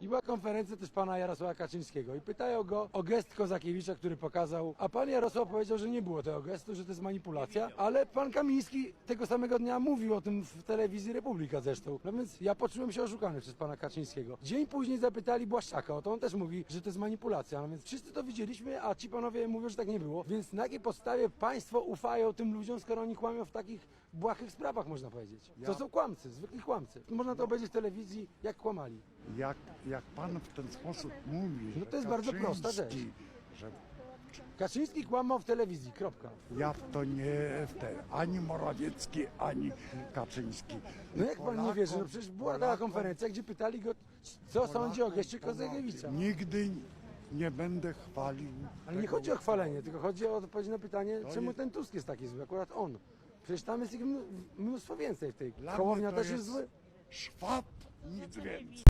I była konferencja też pana Jarosława Kaczyńskiego i pytają go o gest Kozakiewicza, który pokazał, a pan Jarosław powiedział, że nie było tego gestu, że to jest manipulacja, ale pan Kamiński tego samego dnia mówił o tym w telewizji Republika zresztą. No więc ja poczułem się oszukany przez pana Kaczyńskiego. Dzień później zapytali Błaszczaka o to, on też mówi, że to jest manipulacja, no więc wszyscy to widzieliśmy, a ci panowie mówią, że tak nie było. Więc na jakiej podstawie państwo ufają tym ludziom, skoro oni kłamią w takich błahych sprawach, można powiedzieć. To są kłamcy, zwykli kłamcy. Można to obejrzeć w telewizji, jak kłamali. Jak, jak pan w ten sposób mówi, No że to jest bardzo prosta rzecz. Kaczyński, Że Kaczyński kłamał w telewizji, kropka. ja w to nie w te, ani Morawiecki, ani Kaczyński. No jak pan nie wierzy, no przecież była taka konferencja, gdzie pytali go, co sądzi o geście Kozakiewicza. Nigdy nie będę chwalił. Ale nie tego. chodzi o chwalenie, tylko chodzi o odpowiedź na pytanie, czemu jest- ten Tusk jest taki zły, akurat on. Przecież tam jest ich mnó- mnóstwo więcej w tej. Dla Hołownia mnie to też jest zły. Szwab, nic więcej.